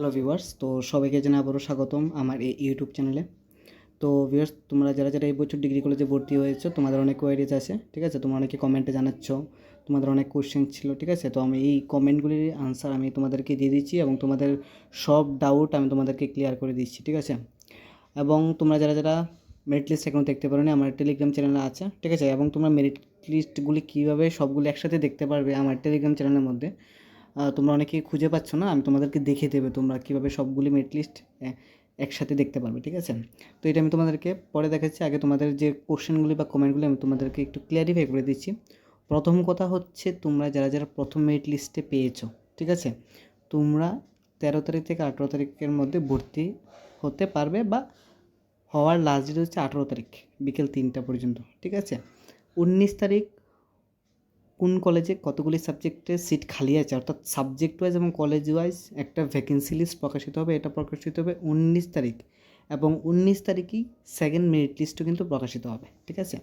Hello viewers তো সবাইকে জানাই আবারও স্বাগতম আমার এই ইউটিউব চ্যানেলে তো ভিউয়ার্স তোমরা যারা যারা এই বছর ডিগ্রি কলেজে ভর্তি হয়েছো, তোমাদের অনেক কোয়ারিজ আছে, ঠিক আছে? তোমরা অনেকে কমেন্টে জানাচ্ছ, তোমাদের অনেক কোশ্চেন ছিল, ঠিক আছে? তো আমি এই কমেন্টগুলির আনসার আমি তোমাদেরকে দিয়ে দিচ্ছি এবং তোমাদের সব ডাউট আমি তোমাদেরকে ক্লিয়ার করে দিচ্ছি, ঠিক আছে? এবং তোমরা যারা যারা মেরিট লিস্ট এখনও দেখতে পারো আমার টেলিগ্রাম চ্যানেলে আছে, ঠিক আছে? এবং তোমরা মেরিট লিস্টগুলি কীভাবে সবগুলি একসাথে দেখতে পারবে আমার টেলিগ্রাম চ্যানেলের মধ্যে তোমরা অনেকে খুঁজে পাচ্ছ না, আমি তোমাদেরকে দেখে দেবে তোমরা কীভাবে সবগুলি মেরিট লিস্ট একসাথে দেখতে পারবে, ঠিক আছে? তো এটা আমি তোমাদেরকে পরে দেখাচ্ছি। আগে তোমাদের যে কোশ্চেনগুলি বা কমেন্টগুলি আমি তোমাদেরকে একটু ক্লিয়ারিফাই করে দিচ্ছি। প্রথম কথা হচ্ছে, তোমরা যারা যারা প্রথম মেরিট লিস্টে পেয়েছ, ঠিক আছে? তোমরা তেরো তারিখ থেকে আঠেরো তারিখের মধ্যে ভর্তি হতে পারবে বা হওয়ার লাস্ট ডেট হচ্ছে আঠেরো তারিখ, বিকেল তিনটা পর্যন্ত, ঠিক আছে? উনিশ তারিখ কোন কলেজে কতগুলি সাবজেক্টে সিট খালি আছে? অর্থাৎ সাবজেক্ট ওয়াইজ এবং কলেজ ওয়াইজ একটা ভ্যাকেন্সি লিস্ট প্রকাশিত হবে, এটা প্রকাশিত হবে উনিশ তারিখ এবং উনিশ তারিখই সেকেন্ড মেরিট লিস্টও কিন্তু প্রকাশিত হবে, ঠিক আছে?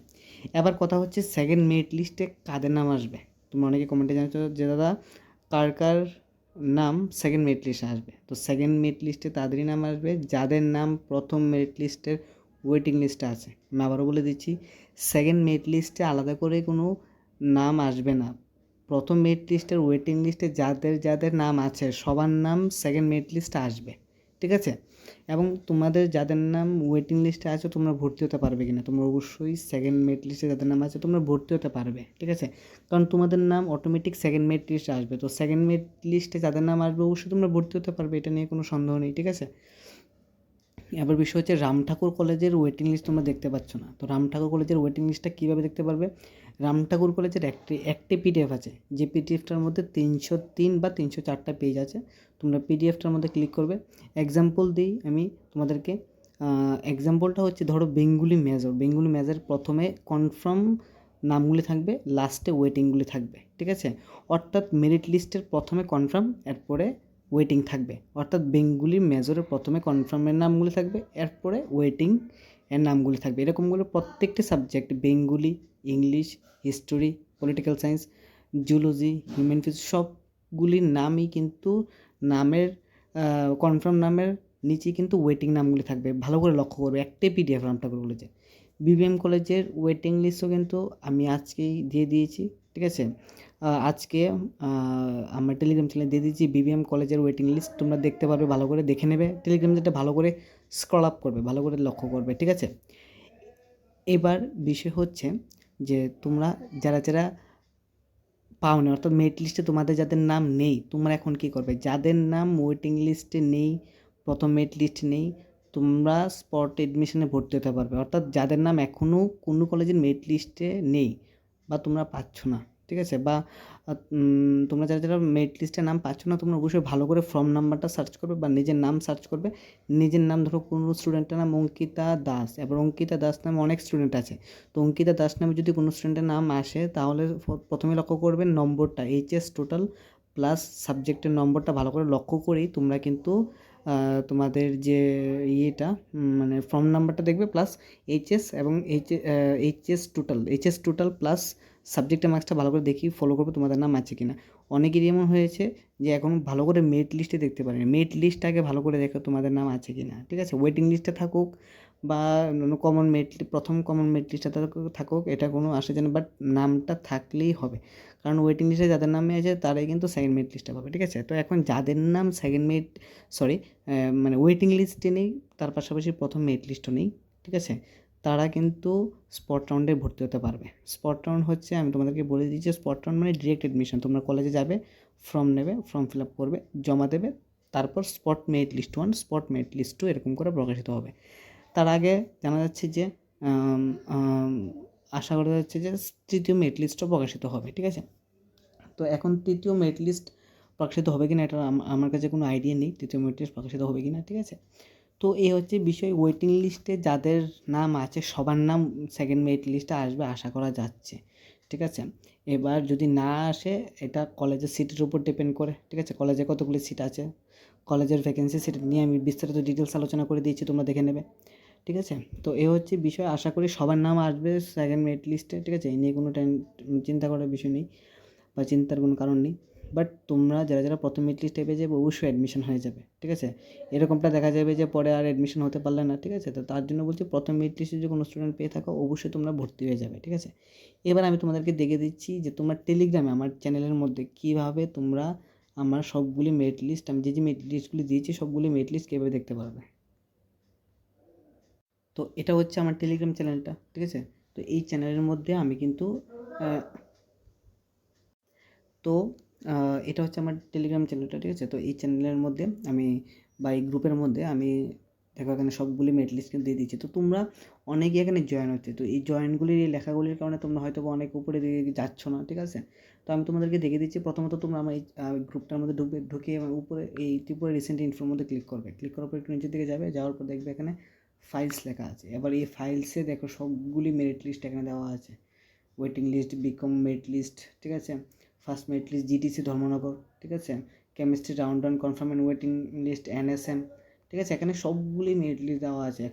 এবার কথা হচ্ছে সেকেন্ড মেরিট লিস্টে কাদের নাম আসবে? তোমরা অনেকে কমেন্টে জানাচ্ছ যে দাদা, কার কার নাম সেকেন্ড মেরিট লিস্টে আসবে? তো সেকেন্ড মেরিট লিস্টে তাদেরই নাম আসবে, যাদের নাম প্রথম মেরিট লিস্টের ওয়েটিং লিস্টে আছে। আমি আবারও বলে দিচ্ছি সেকেন্ড মেরিট লিস্টে আলাদা করে কোনো নাম আসবে না। প্রথম মেরিট লিস্টের ওয়েটিং লিস্টে যাদের যাদের নাম আছে, সবার নাম সেকেন্ড মেরিট লিস্টে আসবে, ঠিক আছে? এবং তোমাদের যাদের নাম ওয়েটিং লিস্টে আছে, তোমরা ভর্তি হতে পারবে কি না তোমরা অবশ্যই সেকেন্ড মেরিট লিস্টে যাদের নাম আছে, তোমরা ভর্তি হতে পারবে, ঠিক আছে? কারণ তোমাদের নাম অটোমেটিক সেকেন্ড মেরিট লিস্টে আসবে, তো সেকেন্ড মেরিট লিস্টে যাদের নাম আসবে, অবশ্যই তোমরা ভর্তি হতে পারবে, এটা নিয়ে কোনো সন্দেহ নেই, ঠিক আছে? এবার বিষয় হচ্ছে রাম ঠাকুর কলেজের ওয়েটিং লিস্ট তোমরা দেখতে পাচ্ছ না, তো রাম ঠাকুর কলেজের ওয়েটিং লিস্টটা কীভাবে দেখতে পারবে? রাম ঠাকুর কলেজের একটি একটি পিডিএফ আছে। যে পিডিএফটার মধ্যে তিনশো তিন বা তিনশো চারটা পেজ আছে। তোমরা পিডিএফটার মধ্যে ক্লিক করবে। এক্সাম্পল দিই আমি তোমাদেরকে। এক্সাম্পলটা হচ্ছে ধরো বেঙ্গুলি মেজর বেঙ্গুলি মেজর প্রথমে কনফার্ম নামগুলি থাকবে লাস্টে ওয়েটিংগুলি থাকবে, ঠিক আছে? অর্থাৎ মেরিট লিস্টের প্রথমে কনফার্ম এরপরে ওয়েটিং থাকবে। অর্থাৎ বেঙ্গুলি মেজরের প্রথমে কনফার্মের নামগুলি থাকবে, এরপরে ওয়েটিং এর নামগুলি থাকবে। এরকমগুলো প্রত্যেকটি subject Bengali English, history, political science, zoology, human physics সবগুলির নামই কিন্তু নামের কনফার্ম নামের নিচে কিন্তু ওয়েটিং নামগুলি থাকবে। ভালো করে লক্ষ্য করবে। একটাই পিডিএফ নামটা বলেছে বিবিএম কলেজের ওয়েটিং লিস্টও কিন্তু আমি আজকেই দিয়ে দিয়েছি, ঠিক আছে? আজকে আমার টেলিগ্রাম চ্যানেলে দিয়ে দিয়েছি। বিবিএম কলেজের ওয়েটিং লিস্ট তোমরা দেখতে পারবে, ভালো করে দেখে নেবে। টেলিগ্রাম যেটা ভালো করে স্ক্রল আপ করবে, ভালো করে লক্ষ্য করবে, ঠিক আছে? এবার বিষয় হচ্ছে যে তোমরা যারা যারা পাওনি, অর্থাৎ মেরিট লিস্টে তোমাদের যাদের নাম নেই, তোমরা এখন কি করবে? যাদের নাম ওয়েটিং লিস্টে নেই, প্রথম মেরিট লিস্ট নেই, তোমরা স্পট এডমিশনে ভর্তি হতে পারবে। অর্থাৎ যাদের নাম এখনও কোনো কলেজের মেরিট লিস্টে নেই বা তোমরা পাচ্ছ না। ঠিক আছে? বা তোমরা যারা যারা মেরিট লিস্টে নাম পাচ্ছ না, তোমরা অবশ্যই ভালো করে ফর্ম নাম্বারটা সার্চ করবে বা নিজের নাম সার্চ করবে। নিজের নাম ধরো কোনো স্টুডেন্টের নাম অঙ্কিতা দাস। এবার অঙ্কিতা দাস নামে অনেক স্টুডেন্ট আছে। তো অঙ্কিতা দাস নামে যদি কোনো স্টুডেন্টের নাম আসে, তাহলে প্রথমে লক্ষ্য করবেন নম্বরটা এইচএস টোটাল প্লাস সাবজেক্টের নম্বরটা ভালো করে লক্ষ্য করেই তোমরা কিন্তু তোমাদের যে ইয়েটা মানে ফর্ম নাম্বারটা দেখবে প্লাস এইচএস এবং H HS total HS total plus সাবজেক্টের মার্কসটা ভালো করে দেখি ফলো করবে তোমাদের নাম আছে কিনা। অনেকেরই এমন হয়েছে যে এখন ভালো করে মেরিট লিস্টে দেখতে পারেনি। মেরিট লিস্টটাকে ভালো করে দেখো তোমাদের নাম আছে কিনা, ঠিক আছে? ওয়েটিং লিস্টে থাকুক বা কমন মেরিট প্রথম কমন মেরিট লিস্টে থাকুক এটা কোনো আসে যায় না বাট নামটা থাকলেই হবে। কারণ ওয়েটিং লিস্টে যাদের নামে আছে, তারাই কিন্তু সেকেন্ড মেরিট লিস্টে পাবে, ঠিক আছে? তো এখন যাদের নাম সেকেন্ড মেরিট সরি মানে ওয়েটিং লিস্টে নেই, তার পাশাপাশি প্রথম মেরিট লিস্টও নেই, ঠিক আছে? তারা কিন্তু স্পট রাউন্ডে ভর্তি হতে পারবে। স্পট রাউন্ড হচ্ছে, আমি তোমাদেরকে বলে দিচ্ছি স্পট রাউন্ড মানে ডিরেক্ট এডমিশন তোমরা কলেজে যাবে ফর্ম নেবে ফর্ম ফিল আপ করবে, জমা দেবে, তারপর spot merit list one spot merit list two এরকম করে প্রকাশিত হবে। তার আগে জানা যাচ্ছে যে আশা করা যাচ্ছে যে তৃতীয় মেরিট লিস্টও প্রকাশিত হবে, ঠিক আছে? তো এখন তৃতীয় মেরিট লিস্ট প্রকাশিত হবে কিনা এটা আমার কাছে কোনো আইডিয়া নেই, তৃতীয় মেরিট লিস্ট প্রকাশিত হবে কিনা, ঠিক আছে? তো এই হচ্ছে বিষয় ওয়েটিং লিস্টে যাদের নাম আছে, সবার নাম সেকেন্ড মেরিট লিস্টে আসবে, আশা করা যাচ্ছে। ঠিক আছে? এবার যদি না আসে, এটা কলেজের সিটের উপর ডিপেন্ড করে। ঠিক আছে? কলেজে কতগুলি সিট আছে? কলেজের ভ্যাকেন্সি সেটা নিয়ে আমি বিস্তারিত ডিটেলস আলোচনা করে দিয়েছি, তোমরা দেখে নেবে। ঠিক আছে? তো এ হচ্ছে বিষয়, আশা করি সবার নাম আসবে সেকেন্ড মেরিট লিস্টে ঠিক আছে? এই নিয়ে কোনো চিন্তা করার বিষয় নেই বা চিন্তার কোনো কারণ নেই। বাট তোমরা যারা যারা প্রথম মেরিট লিস্টে পেয়ে যাবে, অবশ্যই অ্যাডমিশন হয়ে যাবে, ঠিক আছে? এরকমটা দেখা যাবে যে পরে আর অ্যাডমিশন হতে পারলে না, ঠিক আছে? তো তার জন্য বলছি প্রথম মেরিট লিস্টে যে কোনো স্টুডেন্ট পেয়ে থাকো, অবশ্যই তোমরা ভর্তি হয়ে যাবে, ঠিক আছে? এবার আমি তোমাদেরকে দেখে দিচ্ছি যে তোমরা টেলিগ্রামে আমার চ্যানেলের মধ্যে কীভাবে তোমরা আমার সবগুলি মেরিট লিস্ট আমি যে যে মেরিট লিস্টগুলি দিয়েছি, সবগুলি মেরিট লিস্ট কীভাবে দেখতে পারবে? তো এটা হচ্ছে আমার টেলিগ্রাম চ্যানেলটা ঠিক আছে? তো এই চ্যানেলের মধ্যে আমি কিন্তু তো এটা হচ্ছে আমার টেলিগ্রাম চ্যানেলটা ঠিক আছে? তো এই চ্যানেলের মধ্যে আমি বা এই গ্রুপের মধ্যে আমি দেখো এখানে সবগুলি মেরিট লিস্ট কিন্তু দিয়ে দিচ্ছি তো তোমরা অনেকেই এখানে জয়েন হচ্ছে। তো এই জয়েনগুলির এই লেখাগুলির কারণে তোমরা হয়তো অনেক উপরে যাচ্ছ না, ঠিক আছে? তো আমি তোমাদেরকে দেখে দিচ্ছি। প্রথমত তোমরা আমার এই গ্রুপটার মধ্যে ঢুকবে, ঢুকে উপরে, এই ত্রিপুরা রিসেন্ট ইনফোর মধ্যে ক্লিক করবে। ক্লিক করার পর একটু নিচের দিকে যাবে, যাওয়ার পর দেখবে এখানে ফাইলস লেখা আছে। এবার এই ফাইলসে দেখো সবগুলি মেরিট লিস্ট এখানে দেওয়া আছে। Waiting list BCom merit list ঠিক আছে? First merit list GTC Dharmanagar, ঠিক আছে? Chemistry round and confirm and waiting list, NSM, ঠিক আছে? এখানে সবগুলি মেরিট লিস্ট দেওয়া আছে।